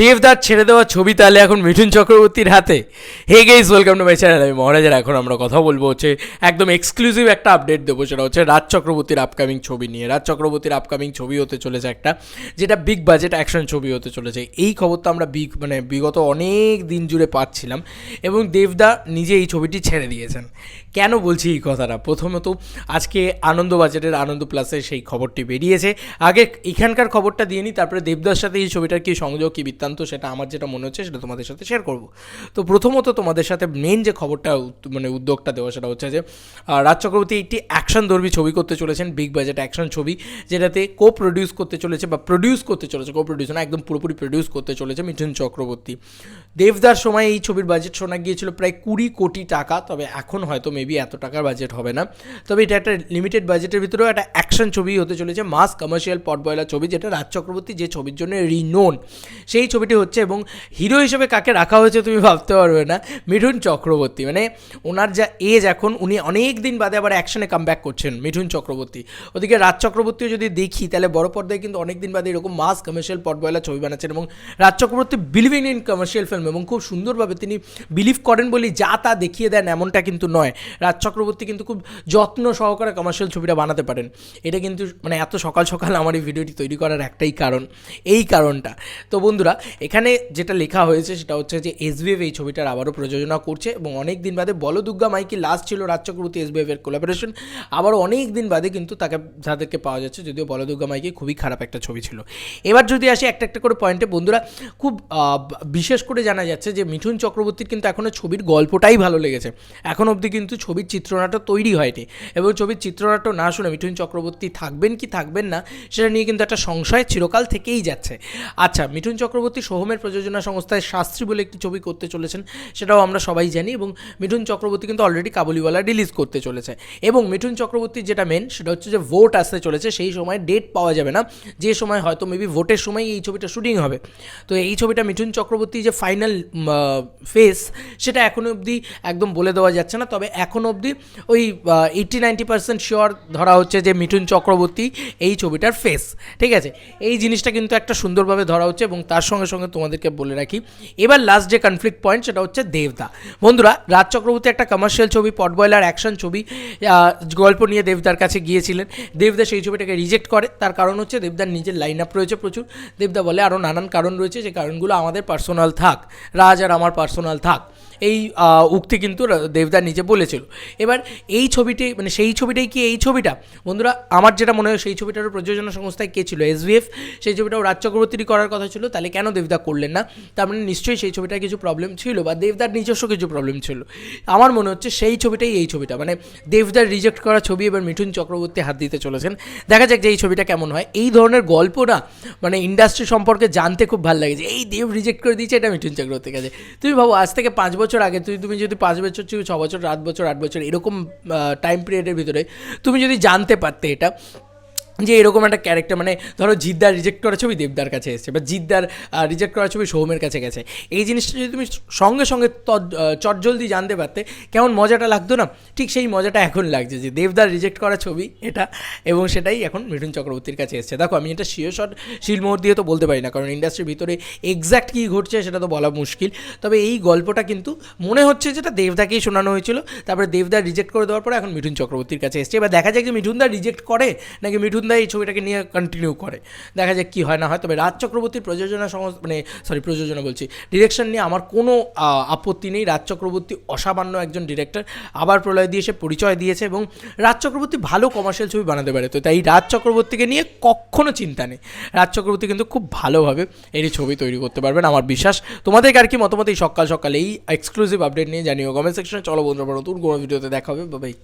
দেবদার ছেড়ে দেওয়া ছবি তাহলে এখন মিঠুন চক্রবর্তীর হাতে। Hey guys welcome to my channel আমি মহারাজের, এখন আমরা কথা বলব হচ্ছে একদম এক্সক্লুসিভ একটা আপডেট দেবো, সেটা হচ্ছে রাজ চক্রবর্তীর আপকামিং ছবি নিয়ে। রাজ চক্রবর্তীর আপকামিং ছবি হতে চলেছে একটা, যেটা বিগ বাজেট অ্যাকশন ছবি হতে চলেছে। এই খবর তো আমরা বিগ মানে বিগত অনেক দিন জুড়ে পাচ্ছিলাম, এবং দেবদা নিজে এই ছবিটি ছেড়ে দিয়েছেন। কেন বলছি এই কথাটা? প্রথমত আজকে আনন্দ বাজারের আনন্দ প্লাসের সেই খবরটি বেরিয়েছে। আগে এখানকার খবরটা দিয়ে নিই তারপরে দেবদার সাথে এই ছবিটার কি সংযোগ, কি বৃত্তান্ত সেটা আমার যেটা মনে হচ্ছে সেটা তোমাদের সাথে শেয়ার করব। তো প্রথমত তোমাদের সাথে মেন যে খবরটা মানে উদ্যোগটা দেওয়া সেটা হচ্ছে যে রাজ চক্রবর্তী একটি অ্যাকশন ধর্মী ছবি করতে চলেছেন বিগ বাজেট অ্যাকশন ছবি, যেটাতে কো প্রডিউস করতে চলেছে বা প্রডিউস করতে চলেছে কো প্রডিউস না, একদম পুরোপুরি প্রডিউস করতে চলেছে মিঠুন চক্রবর্তী। দেবদার সময় এই ছবির বাজেট শোনা গিয়েছিল প্রায় কুড়ি কোটি টাকা, তবে এখন হয়তো মেবি এত টাকার বাজেট হবে না। তবে এটা একটা লিমিটেড বাজেটের ভিতরেও একটা অ্যাকশন ছবি হতে চলেছে মাস কমার্শিয়াল পট বয়লার ছবি, যেটা রাজ চক্রবর্তী যে ছবির জন্য রিনোন সেই ছবিটি হচ্ছে এবং হিরো হিসেবে কাকে রাখা হয়েছে তুমি ভাবতে পারবে না, মিঠুন চক্রবর্তী। মানে ওনার যা এজ এখন, উনি অনেক দিন বাদে আবার অ্যাকশনে কাম ব্যাক করছেন, মিঠুন চক্রবর্তী। ওদিকে রাজ চক্রবর্তীও যদি দেখি, তাহলে বড় পর্দায় কিন্তু অনেক দিন বাদে এরকম মাস কমার্শিয়াল পট বয়লার ছবি বানাচ্ছেন এবং Raj Chakraborty believing in commercial film এবং খুব সুন্দরভাবে তিনি বিলিভ করেন বলেই যা তা দেখিয়ে দেন এমনটা কিন্তু নয়। রাজ চক্রবর্তী কিন্তু খুব যত্ন সহকারে কমার্শিয়াল ছবিটা বানাতে পারেন। এটা কিন্তু মানে এত সকাল সকাল আমার এই ভিডিওটি তৈরি করার একটাই কারণ, এই কারণটা। তো বন্ধুরা এখানে যেটা লেখা হয়েছে সেটা হচ্ছে যে এসবিএফ এই ছবিটার আবারও প্রযোজনা করছে এবং অনেক দিন বাদে বল বলদুর্গা মাইকি লাস্ট ছিল রাজ চক্রবর্তী এসবিএফ এর কোলাবোরেশন আবারও অনেক দিন বাদে কিন্তু তাকে, তাদেরকে পাওয়া যাচ্ছে, যদিও বলদুর্গা মাইকি খুবই খারাপ একটা ছবি ছিল। এবার যদি আসি একটা একটা করে পয়েন্টে বন্ধুরা, খুব বিশেষ করে জানা যাচ্ছে যে মিঠুন চক্রবর্তীর কিন্তু এখনও ছবির গল্পটাই ভালো লেগেছে। এখন অবধি কিন্তু ছবির চিত্রনাট্য তৈরি হয়নি এবং ছবির চিত্রনাট্য না শুনে মিঠুন চক্রবর্তী থাকবেন কি থাকবেন না, সেটা নিয়ে কিন্তু একটা সংশয় চিরকাল থেকেই যাচ্ছে। আচ্ছা মিঠুন চক্রবর্তী সোহমের প্রযোজনা সংস্থায় শাস্ত্রী বলে একটি ছবি করতে চলেছেন, সেটাও আমরা সবাই জানি এবং মিঠুন চক্রবর্তী কিন্তু অলরেডি কাবুলিওয়ালা রিলিজ করতে চলেছে। এবং মিঠুন চক্রবর্তীর যেটা মেন সেটা হচ্ছে যে ভোট আসতে চলেছে, সেই সময় ডেট পাওয়া যাবে না। যে সময় হয়তো মেবি ভোটের সময় এই ছবিটা শুটিং হবে। তো এই ছবিটা মিঠুন চক্রবর্তী যে ফাইনাল ফেস সেটা এখনও অবধি একদম বলে দেওয়া যাচ্ছে না। তবে এখন অবধি ওই এইট্টি নাইনটি পার্সেন্ট শিওর ধরা হচ্ছে যে মিঠুন চক্রবর্তী এই ছবিটার ফেস ঠিক আছে? এই জিনিসটা কিন্তু একটা সুন্দরভাবে ধরা হচ্ছে এবং তার সঙ্গে সঙ্গে সঙ্গে তোমাদেরকে বলে রাখি। এবার লাস্ট যে কনফ্লিক্ট পয়েন্ট সেটা হচ্ছে দেবদা। বন্ধুরা, রাজ চক্রবর্তী একটা কমার্শিয়াল ছবি পটবয়লার অ্যাকশন ছবি গল্প নিয়ে দেবদার কাছে গিয়েছিলেন। দেবদা সেই ছবিটাকে রিজেক্ট করে। তার কারণ হচ্ছে দেবদার নিজের লাইন আপ রয়েছে প্রচুর। দেবদা বলে আরও নানান কারণ রয়েছে, যে কারণগুলো আমাদের পার্সোনাল থাক। রাজ আর আমার পার্সোনাল থাক। এই উক্তি কিন্তু রা- দেবদা নিজে বলেছিল। এবার এই ছবিটি মানে সেই ছবিটাই কি এই ছবিটা? বন্ধুরা, আমার যেটা মনে হয়, সেই ছবিটারও প্রযোজনা সংস্থায় কে ছিল? এসভিএফ সেই ছবিটাও রাজ চক্রবর্তীরই করার কথা ছিল, তাহলে কেন দেবদা করলেন না? তার মানে নিশ্চয়ই সেই ছবিটার কিছু প্রবলেম ছিল বা দেবদার নিজস্ব কিছু প্রবলেম ছিল। আমার মনে হচ্ছে সেই ছবিটাই এই ছবিটা। মানে দেবদার রিজেক্ট করা ছবি এবার মিঠুন চক্রবর্তী হাত দিতে চলেছেন। দেখা যাক যে এই ছবিটা কেমন হয়। এই ধরনের গল্প না মানে ইন্ডাস্ট্রি সম্পর্কে জানতে খুব ভালো লাগে যে, এই দেব রিজেক্ট করে দিয়েছে, এটা মিঠুন চক্রবর্তীর কাছে। তুমি ভাবো, আজ থেকে পাঁচ বছর আগে তুই তুমি যদি পাঁচ বছর ছ বছর, আট বছর আট বছর এরকম টাইম পিরিয়ডের ভিতরে তুমি যদি জানতে পারতে এটা যে এরকম একটা ক্যারেক্টার মানে ধরো জিদ্দার রিজেক্ট করা ছবি দেবদার কাছে এসেছে, বা জিদ্দার রিজেক্ট করা ছবি সৌমের কাছে গেছে। এই জিনিসটা যদি তুমি সঙ্গে সঙ্গে চট চটজলদি জানতে পারতে, কেমন মজাটা লাগতো না? ঠিক সেই মজাটা এখন লাগছে যে দেবদার রিজেক্ট করা ছবি এটা, এবং সেটাই এখন মিঠুন চক্রবর্তীর কাছে এসেছে। দেখো, আমি এটা শিও শট শিলমোহর দিয়ে তো বলতে পারি না, কারণ ইন্ডাস্ট্রির ভিতরে এক্স্যাক্ট কী ঘটছে সেটা তো বলা মুশকিল। তবে এই গল্পটা কিন্তু মনে হচ্ছে যেটা দেবদাকেই শোনানো হয়েছিল, তারপরে দেবদার রিজেক্ট করে দেওয়ার পরে এখন মিঠুন চক্রবর্তীর কাছে এসছে। এবার দেখা যায় যে মিঠুনদা রিজেক্ট করে, নাকি মিঠুনদা এই ছবিটাকে নিয়ে কন্টিনিউ করে। দেখা যাক কী হয় না হয়। তবে রাজ চক্রবর্তীর প্রযোজনা সংস্থা মানে সরি প্রযোজনা বলছি। ডিরেকশন নিয়ে আমার কোনো আপত্তি নেই। রাজ চক্রবর্তী অসামান্য একজন ডিরেক্টর আবার প্রলয় দিয়ে সে পরিচয় দিয়েছে এবং রাজ চক্রবর্তী ভালো কমার্শিয়াল ছবি বানাতে পারে। তো তাই রাজ চক্রবর্তীকে নিয়ে কখনো চিন্তা নেই। রাজ চক্রবর্তী কিন্তু খুব ভালোভাবে এই ছবি তৈরি করতে পারবেন, আমার বিশ্বাস। তোমাদের আর কি মতামত এই সকাল সকালে এই এক্সক্লুসিভ আপডেট নিয়ে জানিও। কমেন্ট সেকশনে চলো বন্ধুরা নতুন কোনো ভিডিওতে দেখা হবে। বাবাই